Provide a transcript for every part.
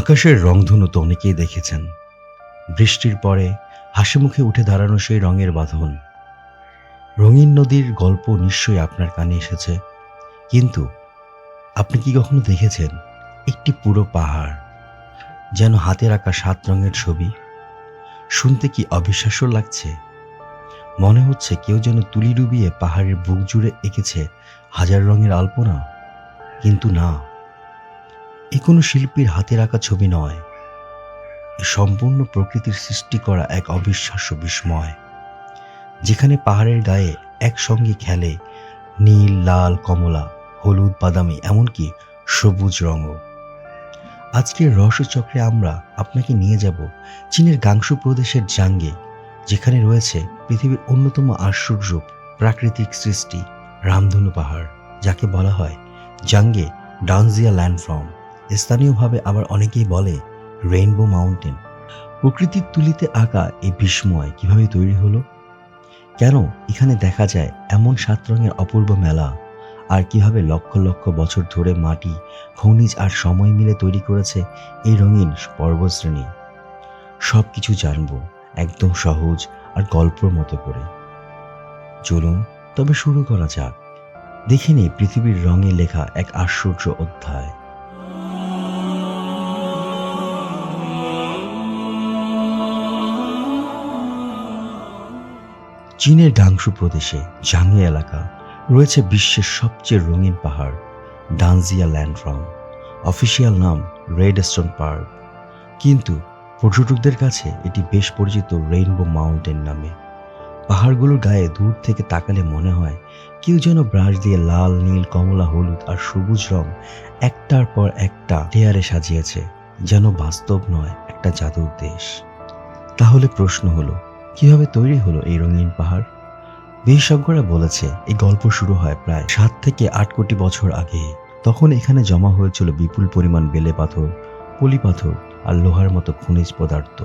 আকাশের রংধনু তো অনেকেই দেখেছেন। বৃষ্টির পরে হাসি মুখে উঠে দাঁড়ানো সেই রঙের বাঁধন। রঙিন নদীর গল্প নিশ্চয়ই আপনার কানে এসেছে। কিন্তু আপনি কি কখনো দেখেছেন একটি পুরো পাহাড় যেন হাতের আঁকা সাত রঙের ছবি? শুনতে কি অবিশ্বাস্য লাগছে? মনে হচ্ছে কেউ যেন তুলি ডুবিয়ে পাহাড়ের বুক জুড়ে এঁকেছে হাজার রঙের আলপনা। কিন্তু না। এ কোনো শিল্পীর হাতের আঁকা ছবি নয়। এ সম্পূর্ণ প্রকৃতির সৃষ্টি করা এক অবিশ্বাস্য বিস্ময়। যেখানে পাহাড়ের গায়ে একসঙ্গে খেলে নীল, লাল, কমলা, হলুদ, বাদামি, এমনকি সবুজ রঙও। আজকের রহস্যচক্রে আমরা আপনাকে নিয়ে যাব চীনের গাংশু প্রদেশের জাঙ্গে, যেখানে রয়েছে পৃথিবীর অন্যতম আশ্চর্য প্রাকৃতিক সৃষ্টি রামধনু পাহাড়, যাকে বলা হয় জাঙ্গে ডানজিয়া ল্যান্ডফর্ম স্থানীয়ভাবে আবার অনেকেই বলে রেইনবো মাউন্টেন। প্রকৃতির তুলিতে আঁকা এই বিস্ময় কীভাবে তৈরি হলো? কেন এখানে দেখা যায় এমন সাত রঙের অপূর্ব মেলা? আর কীভাবে লক্ষ লক্ষ বছর ধরে মাটি, খনিজ আর সময় মিলে তৈরি করেছে এই রঙিন পর্বতশ্রেণী সব কিছু জানব একদম সহজ আর গল্পর মতো করে। চলুন, তবে শুরু করা যাক। দেখে পৃথিবীর রঙে লেখা এক আশ্চর্য অধ্যায়। চীনের গাংশু প্রদেশে জাংয়ে এলাকা রয়েছে বিশ্বের সবচেয়ে রঙিন পাহাড় ডানজিয়া ল্যান্ডফর্ম, অফিসিয়াল নাম রেড স্টোন পার্ক। কিন্তু পর্যটকদের কাছে এটি বেশ পরিচিত রেইনবো মাউন্টেন নামে। পাহাড়গুলোর গায়ে দূর থেকে তাকালে মনে হয় কেউ যেন ব্রাশ দিয়ে লাল, নীল, কমলা, হলুদ আর সবুজ রং একটার পর একটা লেয়ারে সাজিয়েছে, যেন বাস্তব নয় একটা জাদুর দেশ। তাহলে প্রশ্ন হলো কীভাবে তৈরি হলো এই রঙিন পাহাড়? বিশেষজ্ঞরা বলেছে, এই গল্প শুরু হয় প্রায় সাত থেকে আট কোটি বছর আগে। তখন এখানে জমা হয়েছিল বিপুল পরিমাণ বেলে পাথর, পলি পাথর আর লোহার মতো খনিজ পদার্থ।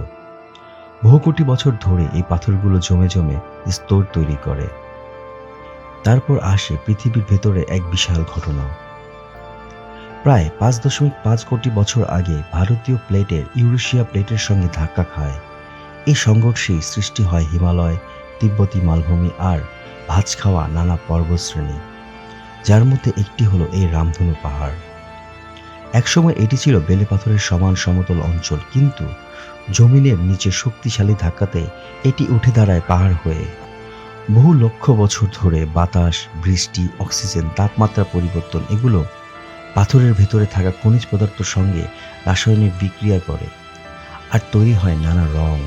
বহু কোটি বছর ধরে এই পাথরগুলো জমে জমে স্তর তৈরি করে। তারপর আসে পৃথিবীর ভেতরে এক বিশাল ঘটনা। প্রায় পাঁচ দশমিক পাঁচ কোটি বছর আগে ভারতীয় প্লেটের ইউরেশিয়া প্লেটের সঙ্গে ধাক্কা খায়। এই সংঘর্ষেই সৃষ্টি হয় হিমালয়, তিব্বতী মালভূমি আর ভাঁজ খাওয়া নানা পর্বতশ্রেণী যার মধ্যে একটি হলো এই রামধনু পাহাড়। একসময় এটি ছিল বেলে পাথরের সমান সমতল অঞ্চল, কিন্তু জমিনের নিচে শক্তিশালী ধাক্কাতে এটি উঠে দাঁড়ায় পাহাড় হয়ে। বহু লক্ষ বছর ধরে বাতাস, বৃষ্টি, অক্সিজেন, তাপমাত্রা পরিবর্তন এগুলো পাথরের ভেতরে থাকা খনিজ পদার্থ সঙ্গে রাসায়নিক বিক্রিয়া করে, আর তৈরি হয় নানা রং।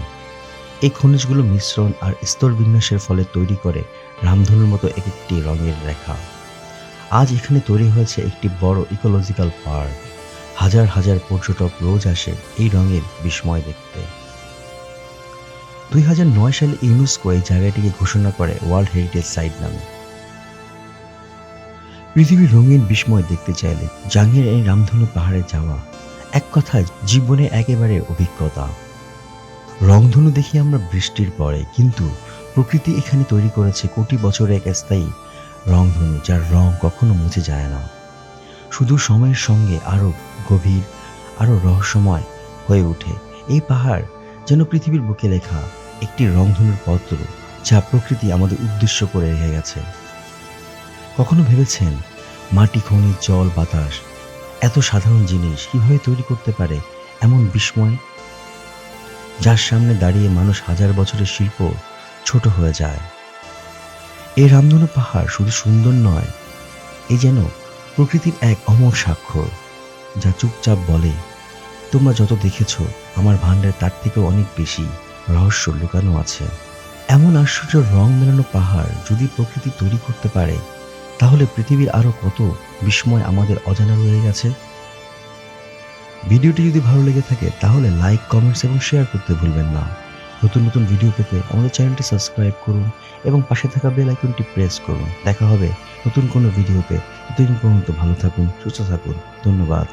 এই খনিজগুলো মিশ্রণ আর স্তর বিন্যাসের ফলে তৈরি করে রামধনুর মতো এক একটি রঙের রেখা। আজ এখানে তৈরি হয়েছে একটি বড় ইকোলজিক্যাল পার্ক হাজার হাজার পর্যটক রোজ আসে এই রঙের বিস্ময় দেখতে। দুই হাজার নয় সালে ইউনেস্কো এই জায়গাটিকে ঘোষণা করে ওয়ার্ল্ড হেরিটেজ সাইট নামে। পৃথিবীর রঙিন বিস্ময় দেখতে চাইলে জাঙ্গের এই রামধনু পাহাড়ে যাওয়া এক কথায় জীবনে একেবারে অভিজ্ঞতা। রংধনু দেখি আমরা বৃষ্টির পরে, কিন্তু প্রকৃতি এখানে তৈরি করেছে কোটি বছরের এক স্থায়ী রংধনু, যার রং কখনো মুছে যায় না। শুধু সময়ের সঙ্গে আরও গভীর, আরও রহস্যময় হয়ে ওঠে। এই পাহাড় যেন পৃথিবীর বুকে লেখা একটি রংধনুর পত্র যা প্রকৃতি আমাদের উদ্দেশ্য করে রেখে গেছে। কখনো ভেবেছেন মাটি, খনিজ, জল, বাতাস, এত সাধারণ জিনিস কীভাবে তৈরি করতে পারে এমন বিস্ময়? যার সামনে দাঁড়িয়ে মানুষ হাজার বছরের শিল্প ছোট হয়ে যায়। এই রামধনু পাহাড় শুধু সুন্দর নয়, এ যেন প্রকৃতির এক অমর স্বাক্ষর যা চুপচাপ বলে, তোমরা যত দেখেছ, আমার ভাণ্ডার তার থেকেও অনেক বেশি রহস্য লুকানো আছে। এমন আশ্চর্য রং মেলানো পাহাড় যদি প্রকৃতি তৈরি করতে পারে, তাহলে পৃথিবীর আরও কত বিস্ময় আমাদের অজানা রয়ে গেছে? ভিডিওটি যদি ভালো লেগে থাকে, তাহলে লাইক কমেন্টস এবং শেয়ার করতে ভুলবেন না। নতুন নতুন ভিডিও পেতে আমাদের চ্যানেলটি সাবস্ক্রাইব করুন এবং পাশে থাকা বেল আইকনটি প্রেস করুন। দেখা হবে নতুন কোনো ভিডিওতে ততদিন পর্যন্ত ভালো থাকুন, সুস্থ থাকুন। ধন্যবাদ।